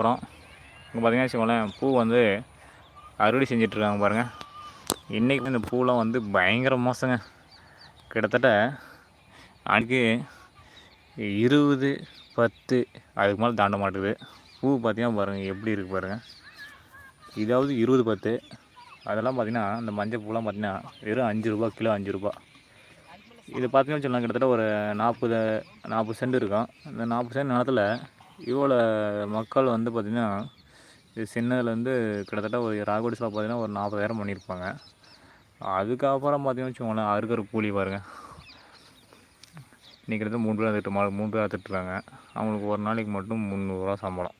அப்புறம் இங்கே பார்த்தீங்கன்னா வச்சுக்கோங்களேன் பூ வந்து அறுவடை செஞ்சிட்ருக்காங்க பாருங்கள் இன்றைக்கி இந்த பூலாம் வந்து பயங்கர மோசங்க. கிட்டத்தட்ட அன்றைக்கி இருபது பத்து அதுக்கு மேலே தாண்ட மாட்டுது. பூ பார்த்திங்கன்னா பாருங்கள் எப்படி இருக்குது பாருங்கள் இதாவது இருபது பத்து அதெல்லாம் பார்த்திங்கன்னா இந்த மஞ்சள் பூலாம் பார்த்திங்கன்னா வெறும் அஞ்சு ரூபா கிலோ அஞ்சு ரூபா. இது பார்த்திங்கன்னு சொல்லலாம் கிட்டத்தட்ட ஒரு நாற்பது நாற்பது சென்ட் இருக்கும். இந்த நாற்பது சென்ட் நிலத்தில் இவ்வளோ மக்கள் வந்து பார்த்திங்கன்னா இது சின்னதுலேருந்து கிட்டத்தட்ட ஒரு ராகோடிஸில் பார்த்தீங்கன்னா ஒரு நாற்பதாயிரம் பண்ணியிருப்பாங்க. அதுக்கப்புறம் பார்த்திங்கன்னா வச்சுக்கோங்களேன் அறுக்கிற கூலி பாருங்கள் இன்றைக்கி கிட்டத்தட்ட மூணு பேர் திட்டு மா மூணு பேர் திட்டுறாங்க. அவங்களுக்கு ஒரு நாளைக்கு மட்டும் முந்நூறுரூவா சம்பளம்.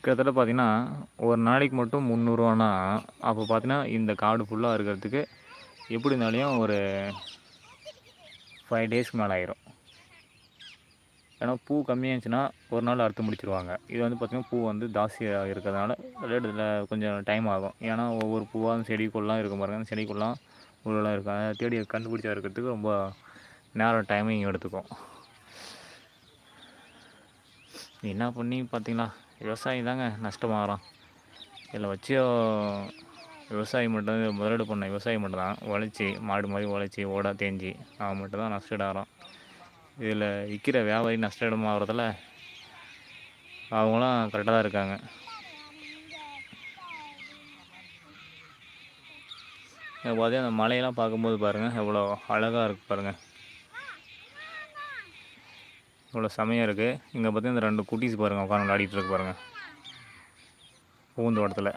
கிட்டத்தட்ட பார்த்தீங்கன்னா ஒரு நாளைக்கு மட்டும் முந்நூறுவானா அப்போ பார்த்தீங்கன்னா இந்த காடு ஃபுல்லாக இருக்கிறதுக்கு எப்படி இருந்தாலையும் ஒரு ஃபைவ் டேஸ்க்கு மேலே ஆயிரும். ஏன்னா பூ கம்மியாக இருந்துச்சுன்னா ஒரு நாள் அறுத்து முடிச்சிருவாங்க. இது வந்து பார்த்திங்கன்னா பூ வந்து ஜாஸ்தியாக இருக்கிறதுனால ரேட்டில் கொஞ்சம் டைம் ஆகும். ஏன்னா ஒவ்வொரு பூவாக செடிக்குள்ளலாம் இருக்கும் பாருங்க. அந்த செடிக்குள்ளெலாம் உள்ளெல்லாம் இருக்கும் அதை தேடி கண்டுபிடிச்சா இருக்கிறதுக்கு ரொம்ப நேரம் டைமிங் எடுத்துக்கும். என்ன பண்ணி பார்த்தீங்களா விவசாயி தாங்க நஷ்டமாகறான். இதில் வச்சு விவசாயி மட்டும் முதலீடு பண்ண விவசாயி மட்டும் தான். உழைச்சி மாடு மாதிரி உழைச்சி ஓடா தேஞ்சி அவன் மட்டும் தான் நஷ்டடாகிறான் இதில் விற்கிற வியாபாரி நஷ்டமாகறதில் அவங்களாம் கரெக்டாக தான் இருக்காங்க. பார்த்தீங்கன்னா அந்த மலையெல்லாம் பார்க்கும்போது பாருங்கள் எவ்வளோ அழகாக இருக்குது பாருங்கள் இவ்வளோ செமையாக இருக்குது இங்கே பார்த்தீங்கன்னா இந்த ரெண்டு குட்டீஸ் பாருங்கள் உட்காந்து விளையாடிட்டு இருக்கு பாருங்கள் பூந்தோட்டத்தில்.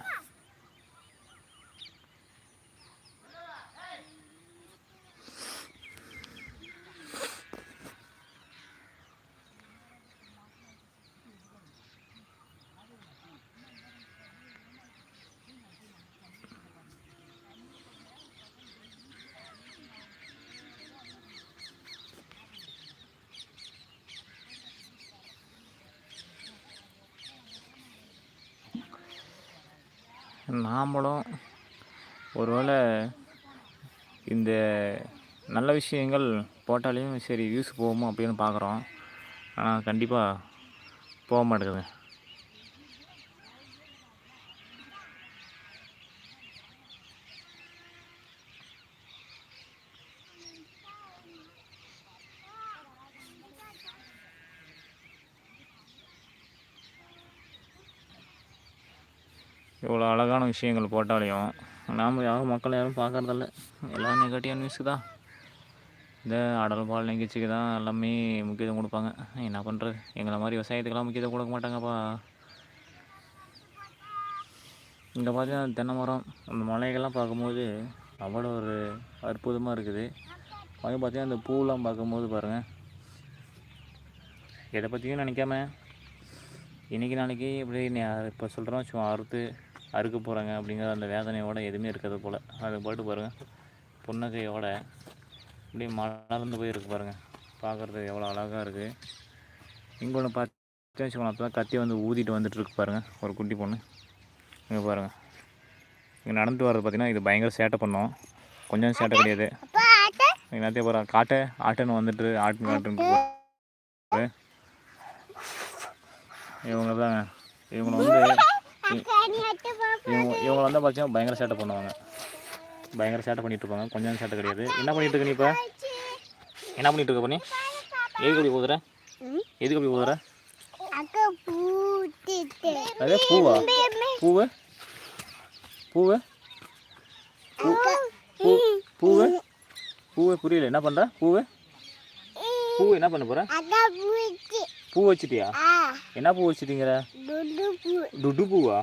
நாமளும் ஒருவேளை இந்த நல்ல விஷயங்கள் போட்டாலையும் சரி வியூஸ் போகுமோ அப்படின்னு பார்க்குறோம். ஆனால் கண்டிப்பாக போக மாட்டேங்குது. இவ்வளோ அழகான விஷயங்கள் போட்டாலையும். நாம் யாரும் மக்கள் யாரும் பார்க்கறதில்ல. எல்லாம் நெகட்டிவான நியூஸுக்கு தான். இந்த அடல் பால் நிகழ்ச்சிக்கு தான் எல்லாமே முக்கியத்துவம் கொடுப்பாங்க. என்ன பண்ணுறது எங்களை மாதிரி விவசாயத்துக்கெல்லாம் முக்கியத்துவம் கொடுக்க மாட்டாங்கப்பா. இங்கே பார்த்தீங்கன்னா தென்னை மரம் அந்த மலைகள்லாம் பார்க்கும்போது அவ்வளோ ஒரு அற்புதமாக இருக்குது. அது பார்த்தீங்கன்னா அந்த பூலாம் பார்க்கும்போது பாருங்கள் எதை பற்றியும் நினைக்காம இன்றைக்கி நாளைக்கு இப்படி இப்போ சொல்கிறோம் சும்மா அறுத்து அறுக்க போகிறாங்க அப்படிங்கிற அந்த வேதனையோட எதுவுமே இருக்காது போல். அது பாட்டு பாருங்கள் புன்னகையோட அப்படியே மலர்ந்து போயிருக்கு பாருங்கள் பார்க்குறதுக்கு எவ்வளோ அழகாக இருக்குது இங்கே ஒன்று பார்த்து வச்சுக்கோங்க அப்போ தான் கத்தி வந்து ஊதிட்டு வந்துட்டுருக்கு பாருங்கள் ஒரு குட்டி பொண்ணு. இங்கே பாருங்கள் இங்கே நடந்து வர்றது பார்த்தீங்கன்னா இது பயங்கர சேட்டை பண்ணோம். கொஞ்சம் சேட்டை கிடையாது. எல்லாத்தையும் போகிறோம் காட்டை ஆட்டுன்னு வந்துட்டு ஆட்டு ஆட்டுன்னு இவங்க தாங்க இவங்க வந்து இவங்க இவங்க வந்து பார்த்தீங்கன்னா பயங்கர சேட்டை பண்ணுவாங்க. பயங்கர சேட்டை பண்ணிட்டு இருப்பாங்க. கொஞ்சம் சேட்டை கிடையாது. என்ன பண்ணிட்டு இருக்க நீ இப்போ? என்ன பண்ணிட்டு இருக்க பண்ணி எதுக்கு அப்படி ஊதுற எதுக்கு அப்படி ஊதுற அதே பூவா? பூவு? பூவு? பூ பூ பூவு? பூவு புரியல. என்ன பண்ற? பூவு? பூவு என்ன பண்ண பூச்சி பூ வச்சிட்டியா? என்ன பூ வச்சிட்டீங்கிற? துட்டு பூவா?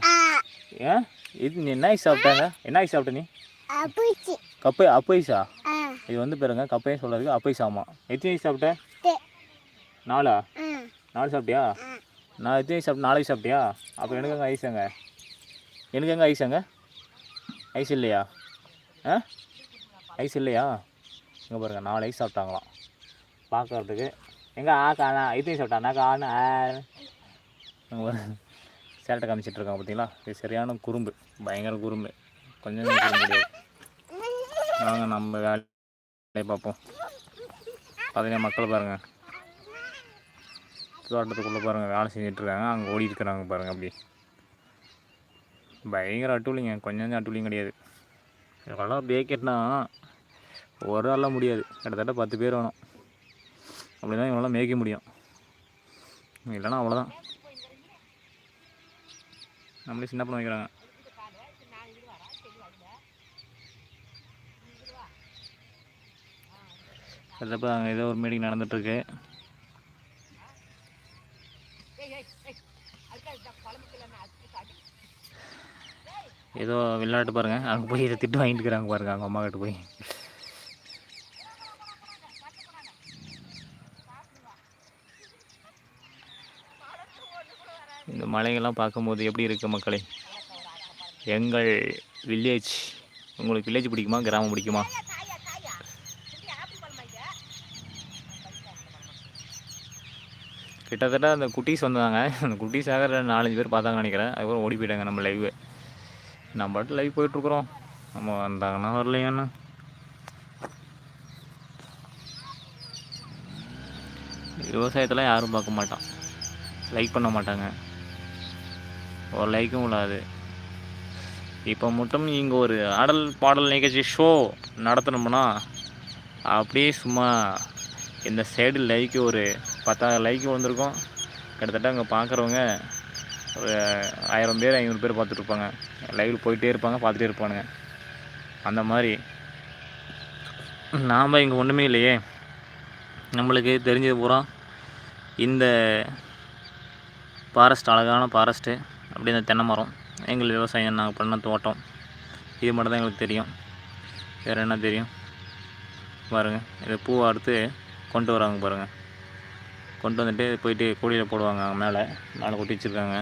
ஏன் இது நீ என்ன ஐஸ் சாப்பிட்டாங்க? என்ன ஐஸ் சாப்பிட்ட நீ? கப்பை அப்பைஸா இது வந்து பாருங்க கப்பையும் சொல்கிறதுக்கு அப்பைஸாமா எத்தனை ஐஸ் சாப்பிட்ட? நாலா? நாலு சாப்பிட்டியா? நான் எத்தனை சாப்பிட்டு நாளைக்கு சாப்பிட்டியா? அப்போ எனக்கு எங்கே? ஐஸாங்க எனக்கு எங்கே ஐஸாங்க ஐஸ் இல்லையா? ஆ? ஐஸ் இல்லையா? இங்கே பாருங்க நாலு ஐஸ் சாப்பிட்டாங்களாம். பார்க்கறதுக்கு எங்கே ஆ காணா இதையும் சாப்பிட்டா நான் காணா சேட்டை காமிச்சிட்டு இருக்காங்க பார்த்தீங்களா? இது சரியான குறும்பு பயங்கர குறும்பு. கொஞ்சம் குறும்பு கிடையாது வாங்க நம்ம வேலையை பார்ப்போம். பார்த்தீங்கன்னா மக்கள் பாருங்கள் தோட்டத்துக்குள்ளே பாருங்கள் வேலை செஞ்சிட்ருக்காங்க அங்கே ஓடி இருக்கிறாங்க பாருங்கள் அப்படி பயங்கர அட்டூழிங்க கொஞ்சம் அட்டூழியும் கிடையாது. இவங்கெல்லாம் பேக்கெட்னா ஒரு ஆளாக முடியாது. கிட்டத்தட்ட பத்து பேர் வேணும். அப்படி தான் இவங்களாம் மேய்க்க முடியும். இல்லைன்னா அவ்வளோதான் நம்மளே சின்ன பண்ண வைக்கிறாங்க. கிட்டத்தட்ட அங்கே ஏதோ ஒரு மீட்டிங் நடந்துகிட்ருக்கு ஏதோ விளையாட்டு பாருங்க. அங்கே போய் இதை திட்டு வாங்கிட்டு இருக்கிறாங்க பாருங்கள் அவங்க அம்மா கிட்ட போய். இந்த மலைகள்லாம் பார்க்கும்போது எப்படி இருக்குது மக்களே? எங்கள் வில்லேஜ் உங்களுக்கு வில்லேஜ் பிடிக்குமா? கிராமம் பிடிக்குமா? கிட்டத்தட்ட அந்த குட்டீஸ் வந்தாங்க. அந்த குட்டீஸாக நாலஞ்சு பேர் பார்த்தாங்கன்னு நினைக்கிறேன். அதுக்கப்புறம் ஓடி போயிட்டாங்க நம்ம லைவு நம்ம பாட்டு லைவ் போயிட்டுருக்குறோம். நம்ம வந்தாங்கன்னா வரலையாண்ணா விவசாயத்தெல்லாம் யாரும் பார்க்க மாட்டான். லைக் பண்ண மாட்டாங்க. ஒரு லைக்கும் விடாது இப்போ மட்டும் இங்கே ஒரு ஆடல் பாடல் நிகழ்ச்சி ஷோ நடத்தணும்னா அப்படியே சும்மா இந்த சைடு லைக்கு ஒரு பத்தாயிரம் லைக்கு வந்திருக்கும். கிட்டத்தட்ட அங்கே பார்க்குறவங்க ஒரு ஆயிரம் பேர் ஐநூறு பேர் பார்த்துட்ருப்பாங்க லைவில் போயிட்டே இருப்பாங்க பார்த்துட்டே இருப்பானுங்க. அந்த மாதிரி. நாம் இங்கே ஒன்றுமே இல்லையே. நம்மளுக்கு தெரிஞ்சது பூரா இந்த ஃபாரஸ்ட் அழகான ஃபாரஸ்ட்டு அப்படி இந்த தென்னை மரம் எங்கள் விவசாயம் நாங்கள் பண்ண தோட்டம். இது மட்டும் தான் எங்களுக்கு தெரியும். வேறு என்ன தெரியும்? பாருங்கள் இதை பூவை அறுத்து கொண்டு வராங்க பாருங்கள் கொண்டு வந்துட்டு போயிட்டு கூடையில் போடுவாங்க அங்கே மேலே. நாலு கொட்டி வச்சுருக்காங்க.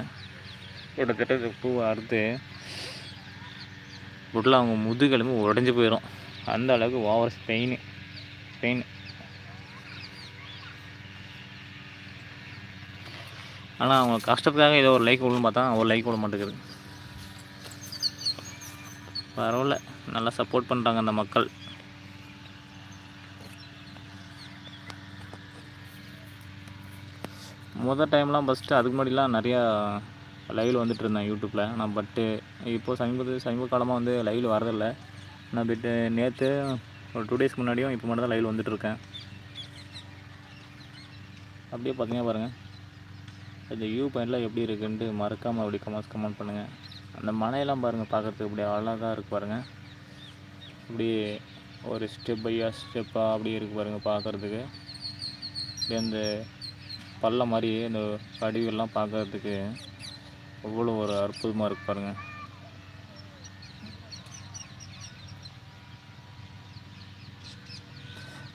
கிட்டத்தட்ட பூவை அறுத்து உள்ள அவங்க முதுகெலும்பு உடஞ்சி போயிடும் அந்த அளவுக்கு ஓவர் பெயின் பெயின் ஆனால் அவங்க கஷ்டத்துக்காக ஏதோ ஒரு லைக் விடணும்னு பார்த்தா ஒரு லைக் விட மாட்டேங்குது. பரவாயில்ல. நல்லா சப்போர்ட் பண்ணுறாங்க அந்த மக்கள். முதல் டைம்லாம் ஃபஸ்ட்டு அதுக்கு முன்னாடிலாம் நிறையா லைவில் வந்துட்டு இருந்தேன் யூடியூப்பில் நான் பட்டு இப்போது சமீபத்து சமீப காலமாக வந்து லைவில் வரதில்லை நான் பட்டு நேற்று ஒரு டூ டேஸ்க்கு முன்னாடியும் இப்போ மட்டும் தான் லைவில் வந்துட்டுருக்கேன் அப்படியே பார்த்தீங்கன்னா பாருங்கள் இந்த வியூ பாயிண்ட்லாம் எப்படி இருக்குன்ட்டு மறக்காமல் அப்படி கமெண்ட்ஸ் கமெண்ட் பண்ணுங்கள் அந்த மலையெல்லாம் பாருங்கள் பார்க்குறதுக்கு இப்படி அழகாக இருக்கு பாருங்கள் இப்படி ஒரு ஸ்டெப் பையா ஸ்டெப்பாக அப்படி இருக்கு பாருங்கள் பார்க்குறதுக்கு. இப்படி அந்த பள்ளம் மாதிரி இந்த வடிவெல்லாம் பார்க்கறதுக்கு. அவ்வளோ ஒரு அற்புதமாக இருக்கு பாருங்கள்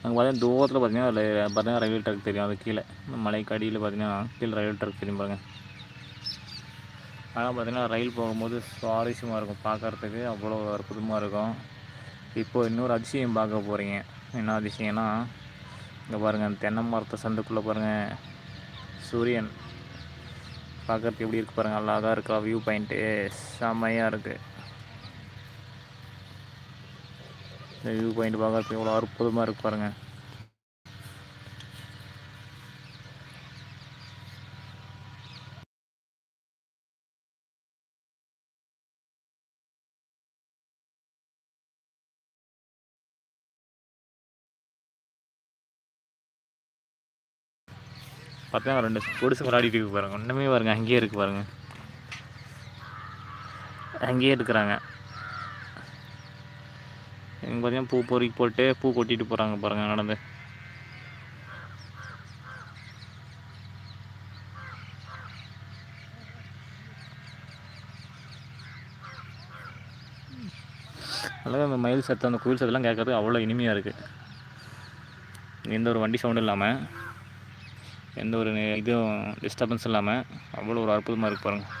அங்கே பார்த்தீங்கன்னா தூரத்தில் பார்த்தீங்கன்னா பார்த்தீங்கன்னா ரயில்வே ட்ராக் தெரியும். அது கீழே. இந்த மலைக்கு அடியில் பார்த்தீங்கன்னா கீழே ரயில்வே ட்ராக் தெரியும் பாருங்கள் ஆனால் பார்த்தீங்கன்னா ரயில் போகும்போது சுவாரஸ்யமாக இருக்கும் பார்க்கறதுக்கு அவ்வளோ அற்புதமாக இருக்கும். இப்போது இன்னொரு அதிசயம் பார்க்க போகிறீங்க என்ன அதிசயம்னா இங்கே பாருங்கள் அந்த தென்னை மரத்தை சந்துக்குள்ளே பாருங்கள் சூரியன். பார்க்கறதுக்கு எப்படி இருக்கு பாருங்கள் அழகாக இருக்கா. வியூ பாயிண்ட்டு செம்மையாக இருக்குது இந்த வியூ பாயிண்ட் பார்க்கறதுக்கு எவ்வளோ அற்புதமாக இருக்கு பாருங்கள் பார்த்தா ரெண்டு பொடிசு விளையாடிட்டு இருக்கு பாருங்க. ஒன்றுமே பாருங்க அங்கேயே இருக்கு பாருங்க. அங்கேயே இருக்கிறாங்க இங்கே பார்த்தீங்கன்னா பூ பொறுக்கி போட்டு பூ கொட்டிட்டு போகிறாங்க பாருங்கள் நடந்து. அழகாக அந்த மயில் சத்தம் அந்த குயில் சத்துலாம் கேட்கறது அவ்வளோ இனிமையாக இருக்குது எந்த ஒரு வண்டி சவுண்டும் இல்லாமல் எந்த ஒரு இதுவும் டிஸ்டர்பன்ஸ் இல்லாமல் அவ்வளோ ஒரு அற்புதமாக இருக்கு பாருங்கள்